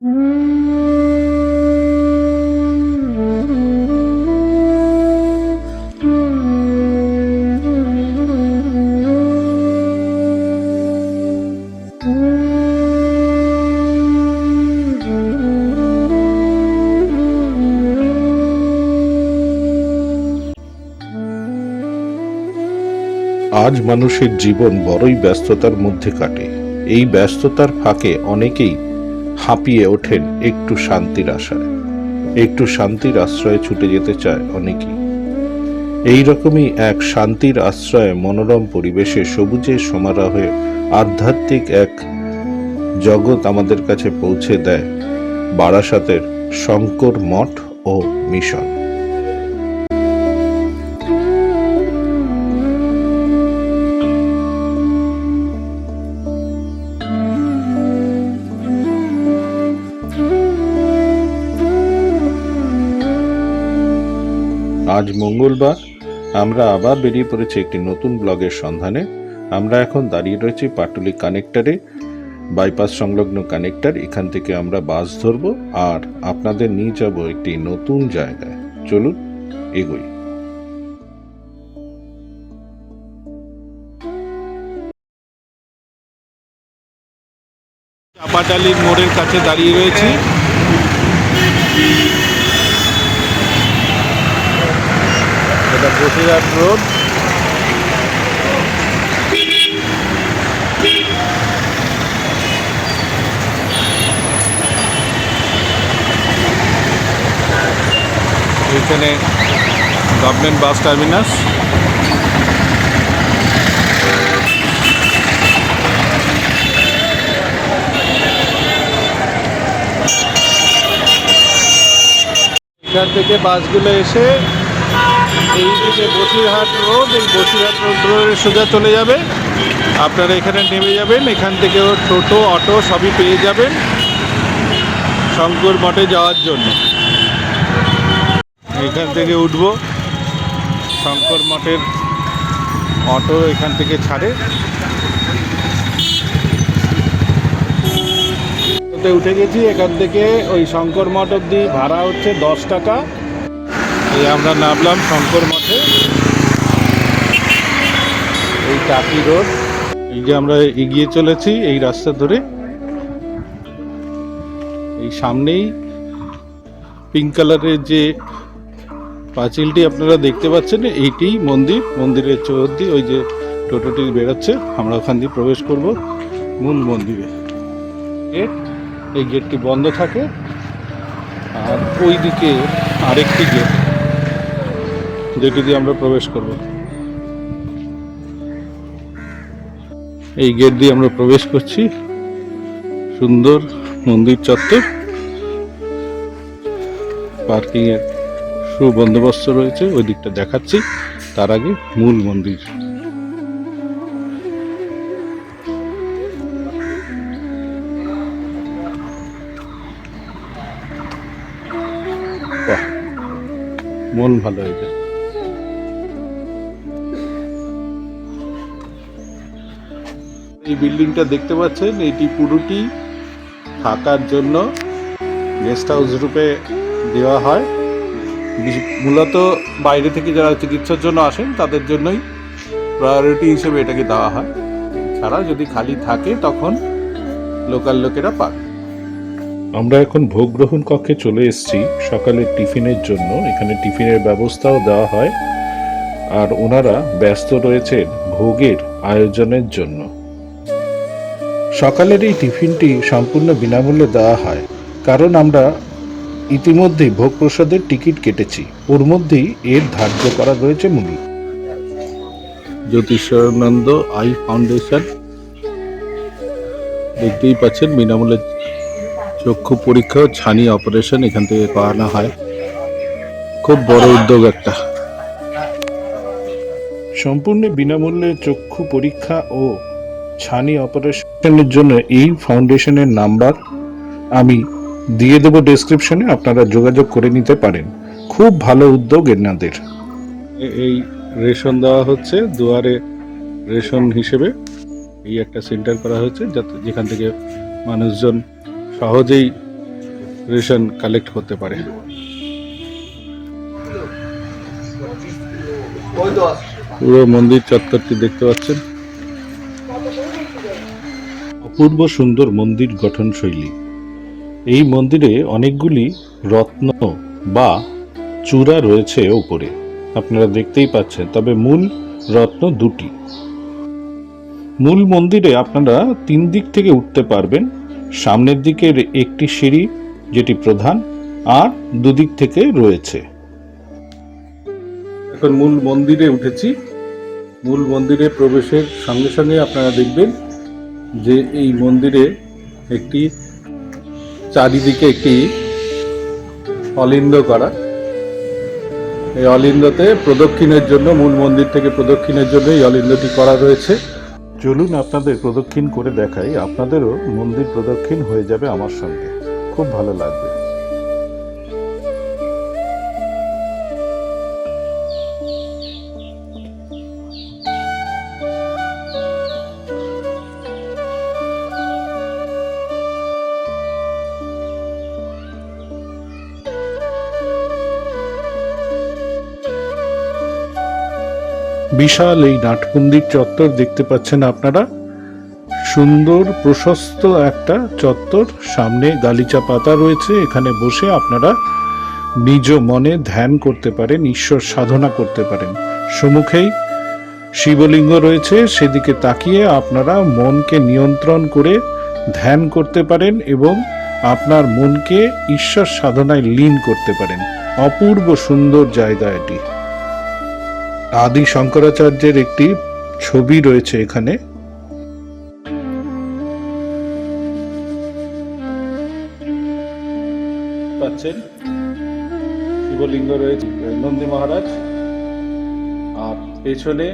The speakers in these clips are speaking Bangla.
আজ মানুষের জীবন বড়ই ব্যস্ততার মধ্যে কাটে। এই ব্যস্ততার ফাঁকে অনেকেই হাঁপিয়ে ওঠেন একটু শান্তির আশায়। একটু শান্তির আশ্রয়ে ছুটে যেতে চায় অনেকেই। এই রকমই এক শান্তির আশ্রয়ে মনোরম পরিবেশে সবুজের সমারোহে আধ্যাত্মিক এক জগৎ আমাদের কাছে পৌঁছে দেয় বারাসাতের শঙ্কর মঠ ও মিশন। আজ মঙ্গলবার, আমরা আবার বেরিয়ে পড়েছি একটি নতুন ব্লগের সন্ধানে। আমরা এখন দাঁড়িয়ে রয়েছি পাটুলি কানেক্টরে, বাইপাস সংলগ্ন কানেক্টার, এখান থেকে আমরা বাস ধরব আর আপনাদের নিয়ে যাব একটি নতুন জায়গায়। চলুন, এগোই। চাপাটালির মোড়ের কাছে দাঁড়িয়ে রয়েছি এটা বসিরহাট রোড। এইখানে গভর্নমেন্ট বাস টার্মিনাস। এখান থেকে বাসগুলো এসে এই দিকে বসিরহাট রোড, এই বসিরহাট রোড রোডে সোজা চলে যাবে। আপনারা এখানে নেমে যাবেন, এখান থেকেও টোটো, অটো সবই পেয়ে যাবেন শঙ্কর মঠে যাওয়ার জন্য। এখান থেকে উঠবো, শঙ্কর মঠের অটো এখান থেকে ছাড়ে। উঠে গেছি, এখান থেকে ওই শঙ্কর মঠ অব্দি ভাড়া হচ্ছে দশ টাকা। এই আমরা নামলাম শঙ্কর মঠে। এই টাকি রোড। এই যে আমরা এগিয়ে চলেছি এই রাস্তা ধরে। এই সামনেই পিঙ্ক কালারের যে পাঁচিলটি আপনারা দেখতে পাচ্ছেন এইটি মন্দির। মন্দিরের চৌহদ্দি ওই যে টোটোটি বেরোচ্ছে। আমরা ওখান দিয়ে প্রবেশ করব মূল মন্দিরে। গেট, এই গেটটি বন্ধ থাকে। আর ওই দিকে আরেকটি গেট। যেটি দিয়ে আমরা প্রবেশ করব। এই গেট দিয়ে আমরা প্রবেশ করছি। সুন্দর মন্দির চত্বর। পার্কিং এর সুবন্দোবস্ত রয়েছে, ওই দিকটা দেখাচ্ছি। তার আগে মূল মন্দির। মন ভালো হয়ে যায়। এই বিল্ডিংটা দেখতে পাচ্ছেন, এটি পুরোটি থাকার জন্য গেস্ট হাউস রূপে দেওয়া হয়। মূলত বাইরে থেকে যারা চিকিৎসার জন্য আসেন, তাদের জন্যই প্রায়োরিটি হিসেবে এটাকে দেওয়া হয়। ছাড়া যদি খালি থাকে, তখন লোকাল লোকেরা পাবে আমরা এখন ভোগ গ্রহণ কক্ষে চলে এসেছি। সকালের টিফিনের জন্য। এখানে টিফিনের ব্যবস্থাও দেওয়া হয়। আর ওনারা ব্যস্ত রয়েছেন ভোগের আয়োজনের জন্য। সকালের এই টিফিনটি সম্পূর্ণ বিনামূল্যে দেওয়া হয় কারণ আমরা ইতিমধ্যেই ভোগ প্রসাদের টিকিট কেটেছি। ওর মধ্যেই এর ধার্য করা রয়েছে মূল্য জ্যোতিষানন্দ আই ফাউন্ডেশন। দেখতেই পাচ্ছেন বিনামূল্যে চক্ষু পরীক্ষা ও ছানি অপারেশন এখান থেকে করানো হয়। খুব বড় উদ্যোগ একটা। সম্পূর্ণ বিনামূল্যে চক্ষু পরীক্ষা ও ছানি অপারেশনের জন্য এই ফাউন্ডেশনের নাম্বার আমি দিয়ে দেবো ডেসক্রিপশনে, আপনারা যোগাযোগ করে নিতে পারেন। খুব ভালো উদ্যোগ এনাদের। এই রেশন দেওয়া হচ্ছে, দুয়ারে রেশন হিসেবে এই একটা সেন্টার করা হয়েছে, যাতে যেখান থেকে মানুষজন সহজেই রেশন কালেক্ট করতে পারে। পুরো মন্দির চত্বরটি দেখতে পাচ্ছেন। অপূর্ব সুন্দর মন্দির গঠন শৈলী এই মন্দিরে অনেকগুলি রত্ন বা চূড়া রয়েছে উপরে আপনারা দেখতেই পাচ্ছেন, তবে মূল রত্ন দুটি। মূল মন্দিরে আপনারা তিন দিক থেকে উঠতে পারবেন। সামনের দিকের একটি সিঁড়ি, যেটি প্রধান, আর দুদিক থেকে রয়েছে। এখন মূল মন্দিরে উঠেছি। মূল মন্দিরে প্রবেশের সঙ্গে সঙ্গে আপনারা দেখবেন যে এই মন্দিরে একটি চারিদিকে একটি অলিন্দ করা। এই অলিন্দতে প্রদক্ষিণের জন্য, মূল মন্দির থেকে প্রদক্ষিণের জন্য এই অলিন্দটি করা রয়েছে। চলুন আপনাদের প্রদক্ষিণ করে দেখাই। আপনাদেরও মন্দির প্রদক্ষিণ হয়ে যাবে আমার সঙ্গে। খুব ভালো লাগবে। বিশাল এই নাটকুন্দির চত্বর দেখতে পাচ্ছেন আপনারা। সুন্দর, প্রশস্ত একটা চত্বর। সামনে গালিচা পাতা রয়েছে, এখানে বসে আপনারা নিজ মনে ধ্যান করতে পারেন, ঈশ্বর সাধনা করতে পারেন। সম্মুখেই শিবলিঙ্গ রয়েছে, সেদিকে তাকিয়ে আপনারা মনকে নিয়ন্ত্রণ করে ধ্যান করতে পারেন এবং আপনার মনকে ঈশ্বর সাধনায় লীন করতে পারেন। অপূর্ব সুন্দর জায়গা এটি। আদি শঙ্করাচার্যের একটি ছবি রয়েছে এখানে। পাচ্ছেন? শিবলিঙ্গ রয়েছে, নন্দী মহারাজ। আর পেছনে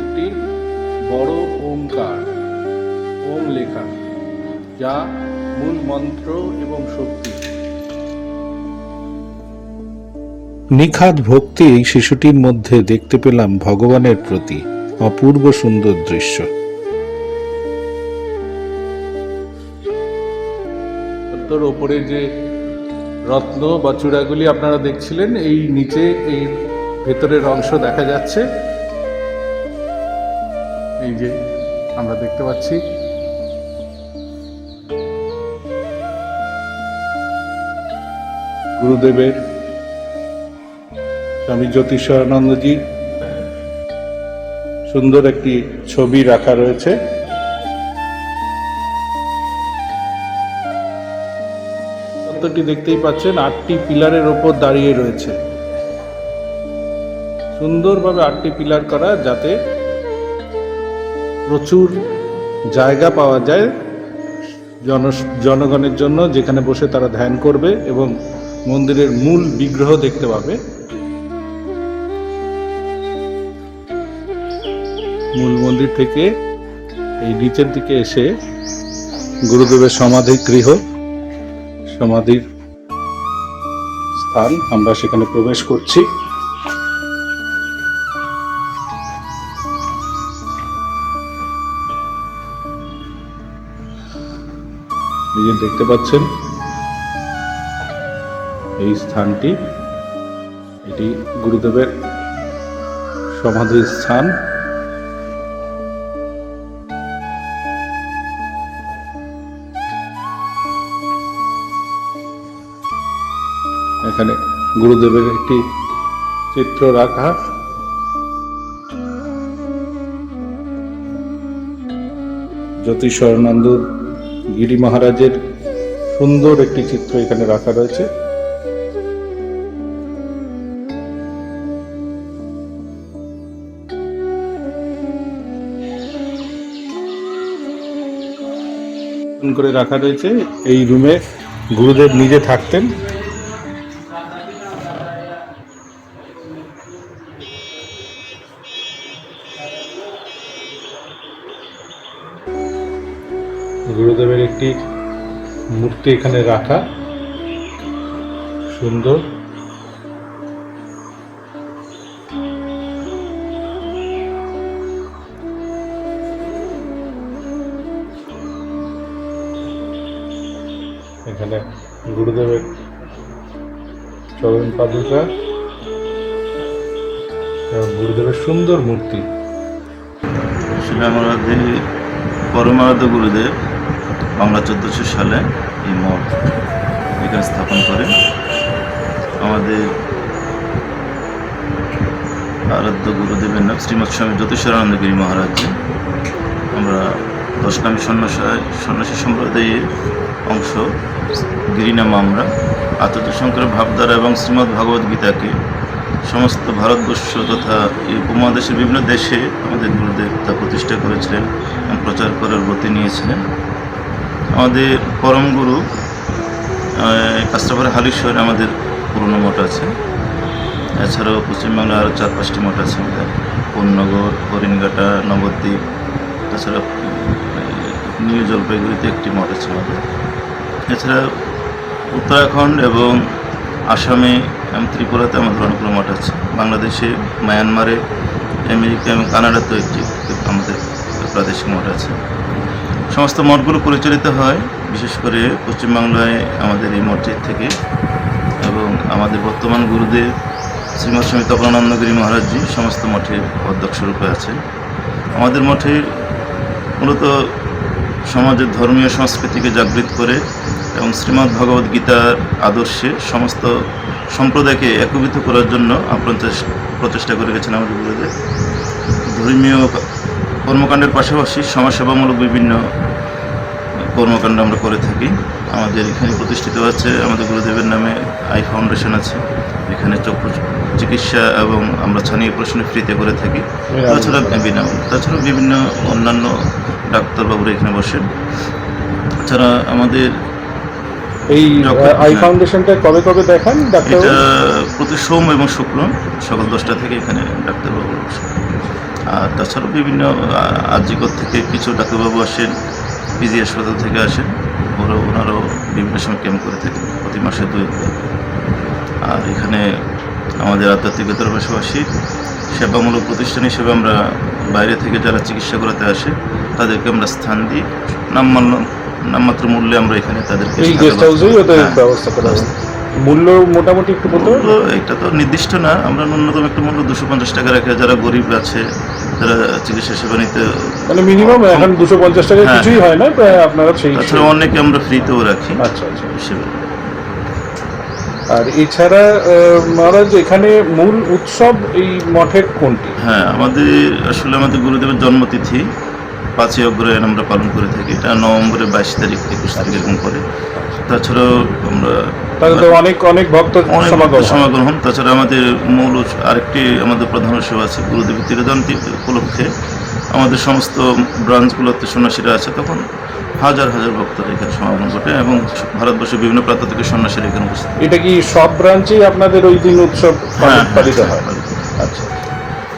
একটি বড় ওমকার, ওম লেখা, যা মূল মন্ত্র এবং শক্তি। নিখাদ ভক্তি এই শিশুটির মধ্যে দেখতে পেলাম ভগবানের প্রতি অপূর্ব সুন্দর দৃশ্য। ওপরে যে রত্ন বা চূড়াগুলি আপনারা দেখছিলেন, এই নিচে, এই ভেতরের অংশ দেখা যাচ্ছে। এই যে আমরা দেখতে পাচ্ছি। গুরুদেবের স্বামী জ্যোতিষানন্দজি, সুন্দর একটি ছবি রাখা রয়েছে। দেখতেই পাচ্ছেন, আটটি পিলারের ওপর দাঁড়িয়ে রয়েছে। সুন্দরভাবে আটটি পিলার করা যাতে প্রচুর জায়গা পাওয়া যায় জন, জনগণের জন্য, যেখানে বসে তারা ধ্যান করবে এবং মন্দিরের মূল বিগ্রহ দেখতে পাবে। মূল মন্দির থেকে এই নিচের দিকে এসে গুরুদেবের সমাধি গৃহ, সমাধির স্থান আমরা সেখানে প্রবেশ করছি। যে দেখতে পাচ্ছেন, এই স্থানটি, এটি গুরুদেবের সমাধির স্থান। এখানে গুরুদেবের একটি চিত্র রাখা। জ্যোতিষানন্দ গিরি মহারাজের সুন্দর একটি চিত্র এখানে রাখা রয়েছে। করে রাখা রয়েছে। এই রুমে গুরুদেব নিজে থাকতেন। মূর্তি এখানে রাখা। সুন্দর। এখানে গুরুদেবের চরণ পাদুকা গুরুদেবের সুন্দর মূর্তি। শিলামরাধি পরমারাধ্য গুরুদেব, বাংলা চোদ্দোশো সালে এই মঠ এখানে স্থাপন করেন। আমাদের আরাধ্য গুরুদেবের নাম শ্রীমৎ স্বামী জ্যোতিষানন্দ গিরি মহারাজজি আমরা দশকামী সন্ন্যাসায় সন্ন্যাসী সম্প্রদায়ের অংশ। গিরিনাম আমরা। আচার্য শঙ্করের ভাবধারা এবং শ্রীমদ্ ভগবদ গীতাকে সমস্ত ভারতবর্ষ তথা এই উপমহাদেশের বিভিন্ন দেশে আমাদের গুরুদেব তা প্রতিষ্ঠা করেছিলেন এবং প্রচার করার ব্রতি নিয়েছিলেন। আমাদের পরম গুরু কাস্টাপাড়া হালিশ্বরে আমাদের পুরনো মঠ আছে। এছাড়াও পশ্চিমবাংলায় আরও চার পাঁচটি মঠ আছে আমাদের। পূর্ণগর হরিণঘাটা নবদ্বীপ, তাছাড়া নিউ জলপাইগুড়িতে একটি মঠ আছে আমাদের। এছাড়া উত্তরাখণ্ড এবং আসামে এবং ত্রিপুরাতে আমাদের অনেকগুলো মঠ আছে। বাংলাদেশে মায়ানমারে, আমেরিকা এবং কানাডাতেও একটি আমাদের প্রাদেশিক মঠ আছে। সমস্ত মঠগুলো পরিচালিত হয়, বিশেষ করে পশ্চিমবাংলায় আমাদের এই মসজিদ থেকে। এবং আমাদের বর্তমান গুরুদেব শ্রীমৎ স্বামী তপনানন্দগিরি মহারাজজি সমস্ত মঠের অধ্যক্ষ রূপে আছেন। আমাদের মঠে মূলত সমাজের ধর্মীয় সংস্কৃতিকে জাগৃত করে এবং শ্রীমদ্ ভগবদ গীতার আদর্শে সমস্ত সম্প্রদায়কে একীভূত করার জন্য আপ্রাণ প্রচেষ্টা করে গেছেন আমাদের গুরুদেব। ধর্মীয় কর্মকাণ্ডের পাশাপাশি সমাজসেবামূলক বিভিন্ন কর্মকাণ্ড আমরা করে থাকি। আমাদের এখানে প্রতিষ্ঠিত আছে আমাদের গুরুদেবের নামে আই ফাউন্ডেশন আছে। এখানে চক্ষু চিকিৎসা এবং আমরা ছানি প্রশ্ন ফ্রিতে করে থাকি। তাছাড়া বিনামূল্যে। তাছাড়া বিভিন্ন অন্যান্য ডাক্তারবাবুরা এখানে বসেন। তাছাড়া আমাদের এই আই। ফাউন্ডেশনটা কবে কবে দেখান ডাক্তার এটা প্রতি সোম এবং শুক্র সকাল দশটা থেকে এখানে ডাক্তারবাবু বসেন। আর তাছাড়াও বিভিন্ন আজিকর থেকে কিছু ডাক্তারবাবু আসেন পিজি হাসপাতাল থেকে আসেন ওরা ওনারাও বিভিন্ন সময় ক্যাম্প করে থাকেন প্রতি মাসে দুই একবার আর এখানে আমাদের আধ্যাত্মিকতার পাশাপাশি সেবামূলক প্রতিষ্ঠান হিসেবে আমরা বাইরে থেকে যারা চিকিৎসা করাতে আসে তাদেরকে আমরা স্থান দিই। নামমান্য নামমাত্র মূল্যে আমরা এখানে তাদেরকে হ্যাঁ, ব্যবস্থা করা মূল্য মোটামুটি একটু বলতে? এটা তো নির্দিষ্ট না। আমরা ন্যূনতম একটা মূল্য দুশো পঞ্চাশ টাকা রাখি যারা গরিব আছে যারা চিকিৎসা সেবা নিতে মানে মিনিমাম এখন দুশো পঞ্চাশ টাকা হ্যাঁ, কিছুই হয় না আপনারা সেই তাছাড়া অনেকে আমরা ফ্রিতেও রাখি। আচ্ছা আচ্ছা। হিসেবে। আর এছাড়া মহারাজ এখানে মূল উৎসব এই মঠের কোনটি? হ্যাঁ আমাদের আসলে আমাদের গুরুদেবের জন্মতিথি পাঁচই অগ্রহায়ণ আমরা পালন করে থাকি। এটা নভেম্বরের বাইশ তারিখ একুশ তারিখ এরকম করে। তাছাড়াও আমরা অনেক অনেক ভক্ত অনেক সমাগম তাছাড়া আমাদের মূল আরেকটি আমাদের প্রধান উৎসব আছে গুরুদেবের তিরোদন্তি উপলক্ষে। আমাদের সমস্ত ব্রাঞ্চগুলোতে সন্ন্যাসীরা আছে তখন হাজার হাজার ভক্তরা এখানে সমাগম ঘটে এবং ভারতবর্ষের বিভিন্ন প্রান্ত থেকে সন্ন্যাসীরা এখানে উপস্থিত। এটা কি সব ব্রাঞ্চেই আপনাদের ওই দিন উৎসব হ্যাঁ, পালিত- হ্যাঁ, আচ্ছা।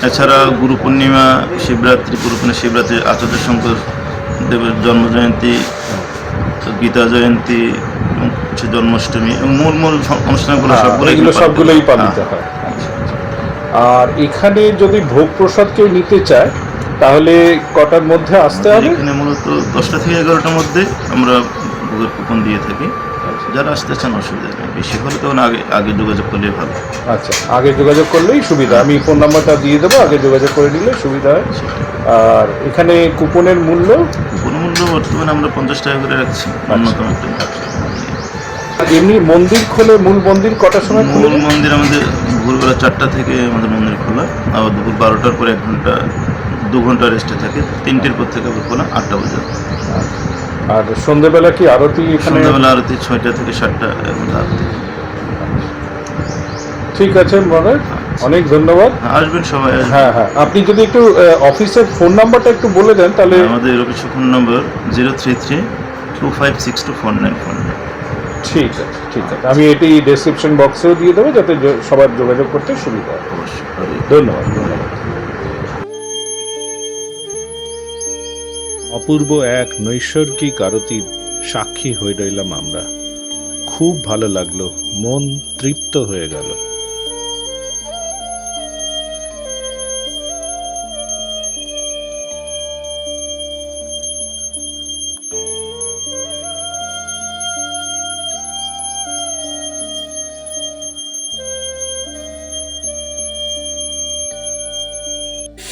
এছাড়া গুরু পূর্ণিমা শিবরাত্রি গুরু পূর্ণিমা শিবরাত্রি আচার্য শঙ্কর দেবের জন্ম গীতা জয়ন্তী হচ্ছে জন্মাষ্টমী মূল মূল অনুষ্ঠানগুলো হ্যাঁ, সবগুলো এগুলো সবগুলোই হয়। পালিত হ্যাঁ। আর এখানে যদি ভোগ প্রসাদ কেউ নিতে চায় তাহলে কটার মধ্যে আসতে হবে এখানে মূলত দশটা থেকে এগারোটার মধ্যে আমরা ভোগের কুপন দিয়ে থাকি যারা আসতে চান অসুবিধা নেই। বেশি হলে তখন আগে আগে যোগাযোগ করলে ভালো। আচ্ছা আগে যোগাযোগ করলেই সুবিধা। আমি ফোন নাম্বারটা দিয়ে দেবো আগে যোগাযোগ করে নিলে সুবিধা হয়। আর এখানে কুপনের মূল্য? কুপন মূল্য বর্তমানে আমরা পঞ্চাশ টাকা করে রাখছি আচ্ছা। অন্যতম একটা এমনি মন্দির খোলে মূল মন্দির কটার সময় মূল মন্দির আমাদের ভোরবেলা চারটা থেকে আমাদের মন্দির খোলা আবার দুপুর বারোটার পরে এক ঘণ্টা দু ঘণ্টা রেস্টে থাকে। তিনটের পর থেকে আবার খোলা আটটা পর্যন্ত আর সন্ধ্যেবেলা কি আরতি এখানে? সন্ধ্যাবেলা আরতি ছয়টা থেকে সাতটা ঠিক আছে মহারাজ। অনেক ধন্যবাদ। হ্যাঁ, আসবেন সবাই হ্যাঁ হ্যাঁ। আপনি যদি একটু অফিসের ফোন নাম্বারটা একটু বলে দেন তাহলে আমাদের office phone number zero three three two five six two four nine four ঠিক আছে ঠিক আছে। আমি এটি ডেসক্রিপশন বক্সেও দিয়ে দেবো যাতে সবার যোগাযোগ করতে সুবিধা হয়। অবশ্যই। ধন্যবাদ ধন্যবাদ। অপূর্ব এক নৈসর্গিক আরতির সাক্ষী হয়ে রইলাম আমরা। খুব ভালো লাগল, মন তৃপ্ত হয়ে গেল।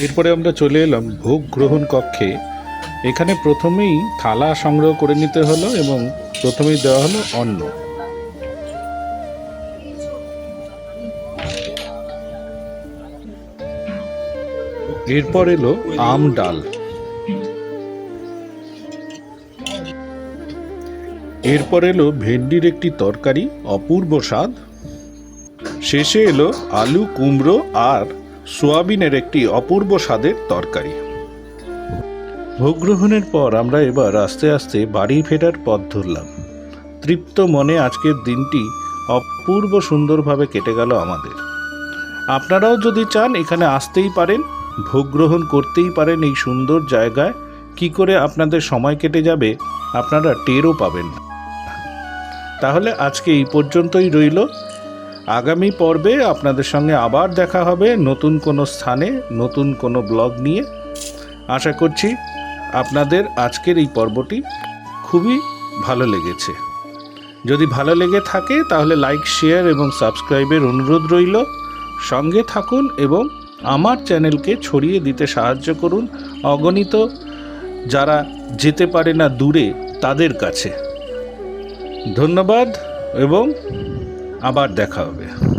এরপরে আমরা চলে এলাম ভোগ গ্রহণ কক্ষে। এখানে প্রথমেই থালা সংগ্রহ করে নিতে হলো এবং প্রথমেই দেওয়া হলো অন্ন। এরপর এলো আম ডাল। এরপর এলো ভেন্ডির একটি তরকারি, অপূর্ব স্বাদ। শেষে এলো আলু, কুমড়ো আর সোয়াবিনের একটি অপূর্ব স্বাদের তরকারি। ভোগ গ্রহণের পর আমরা এবার আস্তে আস্তে বাড়ি ফেরার পথ ধরলাম। তৃপ্ত মনে আজকের দিনটি অপূর্ব সুন্দরভাবে কেটে গেল আমাদের। আপনারাও যদি চান এখানে আসতেই পারেন ভোগ গ্রহণ করতেই পারেন এই সুন্দর জায়গায়, কি করে আপনাদের সময় কেটে যাবে আপনারা টেরও পাবেন না। তাহলে আজকে এই পর্যন্তই রইল। আগামী পর্বে আপনাদের সঙ্গে আবার দেখা হবে নতুন কোনো স্থানে, নতুন কোনো ব্লগ নিয়ে। আশা করছি আপনাদের আজকের এই পর্বটি খুবই ভালো লেগেছে। যদি ভালো লেগে থাকে, তাহলে লাইক শেয়ার এবং সাবস্ক্রাইবের অনুরোধ রইল। সঙ্গে থাকুন এবং আমার চ্যানেলকে ছড়িয়ে দিতে সাহায্য করুন। অগণিত যারা যেতে পারে না দূরে, তাদের কাছে। ধন্যবাদ এবং আবার দেখা হবে।